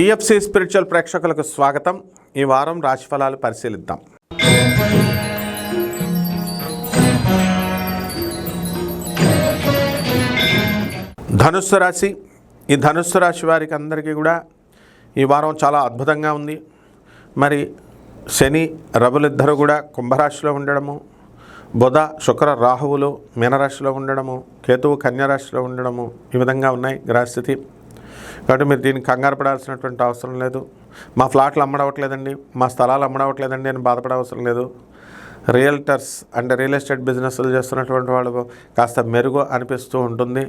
TFC spiritual ప్రేక్షకులకు స్వాగతం. ఈ వారం రాశిఫలాలు పరిశీలిద్దాం. ధనుస్సు రాశి. ఈ ధనుస్సు రాశి వారికి అందరికీ కూడా ఈ వారం చాలా అద్భుతంగా ఉంది. మరి శని రవులిద్దరూ కూడా కుంభరాశిలో ఉండడము బుధ శుక్ర రాహువులు మీనరాశిలో ఉండడము కేతువు కన్యరాశిలో ఉండడము ఈ విధంగా ఉన్నాయి గ్రహస్థితి. కాబట్టి మీరు దీనికి కంగారు పడాల్సినటువంటి అవసరం లేదు. మా ఫ్లాట్లు అమ్మడవట్లేదండి. మా స్థలాలు అమ్మడవట్లేదండి అని బాధపడవసరం లేదు. రియల్టర్స్ అంటే రియల్ ఎస్టేట్ బిజినెస్లు చేస్తున్నటువంటి వాళ్ళు కాస్త మెరుగు అనిపిస్తూ ఉంటుంది.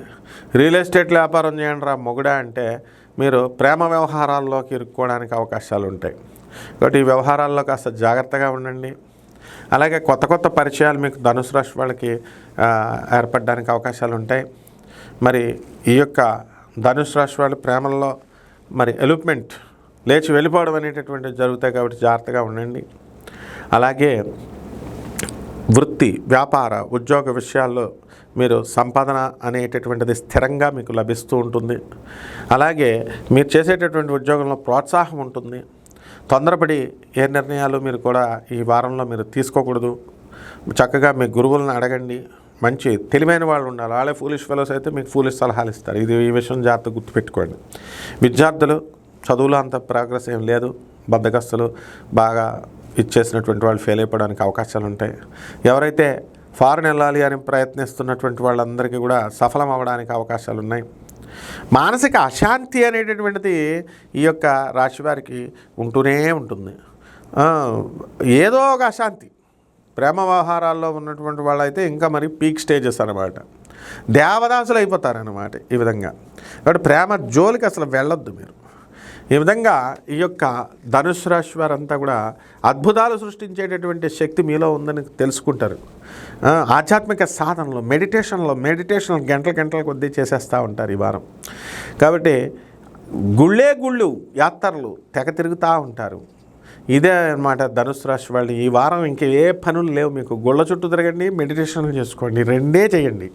రియల్ ఎస్టేట్ వ్యాపారం చేయండి రా మొగుడా అంటే మీరు ప్రేమ వ్యవహారాల్లోకి ఇరుక్కోవడానికి అవకాశాలు ఉంటాయి. కాబట్టి ఈ వ్యవహారాల్లో కాస్త జాగ్రత్తగా ఉండండి. అలాగే కొత్త కొత్త పరిచయాలు మీకు ధనుసు రాశి వాళ్ళకి ఏర్పడడానికి అవకాశాలు ఉంటాయి. మరి ఈ యొక్క ధనుసు రాశి వాళ్ళు ప్రేమల్లో మరి ఎలుప్మెంట్ లేచి వెళ్ళిపోవడం అనేటటువంటివి జరుగుతాయి కాబట్టి జాగ్రత్తగా ఉండండి. అలాగే వృత్తి వ్యాపార ఉద్యోగ విషయాల్లో మీరు సంపాదన అనేటటువంటిది స్థిరంగా మీకు లభిస్తూ ఉంటుంది. అలాగే మీరు చేసేటటువంటి ఉద్యోగంలో ప్రోత్సాహం ఉంటుంది. తొందరపడి ఏ నిర్ణయాలు మీరు కూడా ఈ వారంలో మీరు తీసుకోకూడదు. చక్కగా మీ గురువులను అడగండి. మంచి తెలివైన వాళ్ళు ఉండాలి. వాళ్ళే ఫూలిష్ ఫెలోస్ అయితే మీకు ఫూలిష్ సలహాలు ఇస్తారు. ఇది ఈ విషయం జాగ్రత్త గుర్తుపెట్టుకోండి. విద్యార్థులు చదువులో అంత ప్రోగ్రెస్ ఏం లేదు. బద్దగస్తులు బాగా ఇచ్చేసినటువంటి వాళ్ళు ఫెయిల్ అయిపోవడానికి అవకాశాలు ఉంటాయి. ఎవరైతే ఫారెన్ వెళ్ళాలి అని ప్రయత్నిస్తున్నటువంటి వాళ్ళందరికీ కూడా సఫలం అవ్వడానికి అవకాశాలు ఉన్నాయి. మానసిక అశాంతి అనేటటువంటిది ఈ యొక్క రాశి వారికి ఉంటూనే ఉంటుంది. ఏదో ఒక అశాంతి. ప్రేమ వ్యవహారాల్లో ఉన్నటువంటి వాళ్ళైతే ఇంకా మరి పీక్ స్టేజెస్ అనమాట దేవదాసులు అయిపోతారనమాట ఈ విధంగా. కాబట్టి ప్రేమ జోలికి అసలు వెళ్ళొద్దు మీరు. ఈ విధంగా ఈ యొక్క ధనుసు రాశి వారంతా కూడా అద్భుతాలు సృష్టించేటటువంటి శక్తి మీలో ఉందని తెలుసుకుంటారు. ఆధ్యాత్మిక సాధనలో మెడిటేషన్లో మెడిటేషన్ గంటల గంటల కొద్దీ చేసేస్తూ ఉంటారు ఈ వారం. కాబట్టి గుళ్ళే గుళ్ళు యాత్రలు తెగ తిరుగుతూ ఉంటారు. ఇదే అన్నమాట ధనుసు రాశి వాళ్ళు ఈ వారం ఇంక ఏ పనులు లేవు మీకు. గుళ్ళ చుట్టూ తిరగండి మెడిటేషన్లు చేసుకోండి రెండే చేయండి.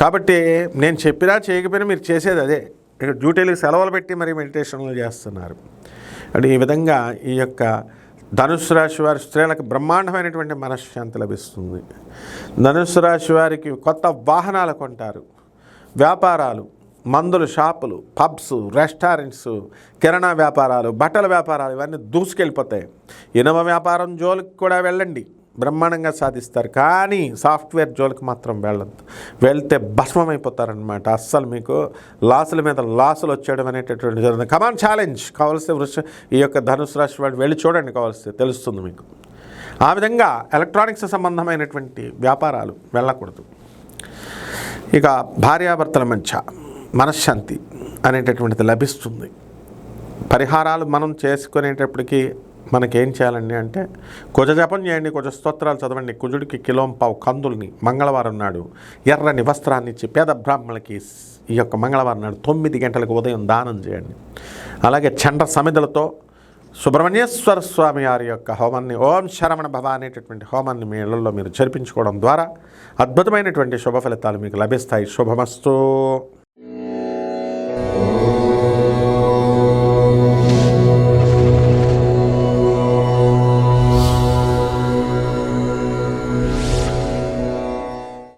కాబట్టి నేను చెప్పినా చేయకపోయినా మీరు చేసేది అదే. ఇక డ్యూటీలకు సెలవులు పెట్టి మరి మెడిటేషన్లు చేస్తున్నారు. అంటే ఈ విధంగా ఈ యొక్క ధనుసు రాశి వారి స్త్రీలకు బ్రహ్మాండమైనటువంటి మనశ్శాంతి లభిస్తుంది. ధనుసు రాశి వారికి కొత్త వాహనాలు కొంటారు. వ్యాపారాలు మందుల షాపులు పబ్స్ రెస్టారెంట్స్ కిరాణా వ్యాపారాలు బట్టల వ్యాపారాలు ఇవన్నీ దూసుకెళ్ళిపోతాయి. ఇనవ వ్యాపారం జోలికి కూడా వెళ్ళండి. బ్రహ్మాండంగా సాధిస్తారు. కానీ సాఫ్ట్వేర్ జోలికి మాత్రం వెళ్ళద్దు. వెళ్తే భస్మమైపోతారనమాట అస్సలు మీకు లాసుల మీద లాసులు వచ్చేయడం అనేటటువంటి జరుగుతుంది. కమాన్ ఛాలెంజ్ కావాల్సిన వృష ఈ యొక్క ధనుసు రాశి వాళ్ళు వెళ్ళి చూడండి కావాల్సి తెలుస్తుంది మీకు. ఆ విధంగా ఎలక్ట్రానిక్స్ సంబంధమైనటువంటి వ్యాపారాలు వెళ్ళకూడదు. ఇక భార్యాభర్తల మధ్య మనశ్శాంతి అనేటటువంటిది లభిస్తుంది. పరిహారాలు మనం చేసుకునేటప్పటికీ మనకేం చేయాలండి అంటే కుజ జపం చేయండి కుజ స్తోత్రాలు చదవండి కుజుడికి కిలోంపావు కందుల్ని మంగళవారం నాడు ఎర్రని వస్త్రాన్ని ఇచ్చి పేద బ్రాహ్మణులకి ఈ యొక్క మంగళవారం నాడు తొమ్మిది గంటలకు ఉదయం దానం చేయండి. అలాగే చండ్ర సమిధులతో సుబ్రహ్మణ్యేశ్వర స్వామి వారి యొక్క హోమాన్ని ఓం శరవణ భవ అనేటటువంటి హోమాన్ని మీ ఇళ్ళలో మీరు జరిపించుకోవడం ద్వారా అద్భుతమైనటువంటి శుభ ఫలితాలు మీకు లభిస్తాయి. శుభమస్తూ.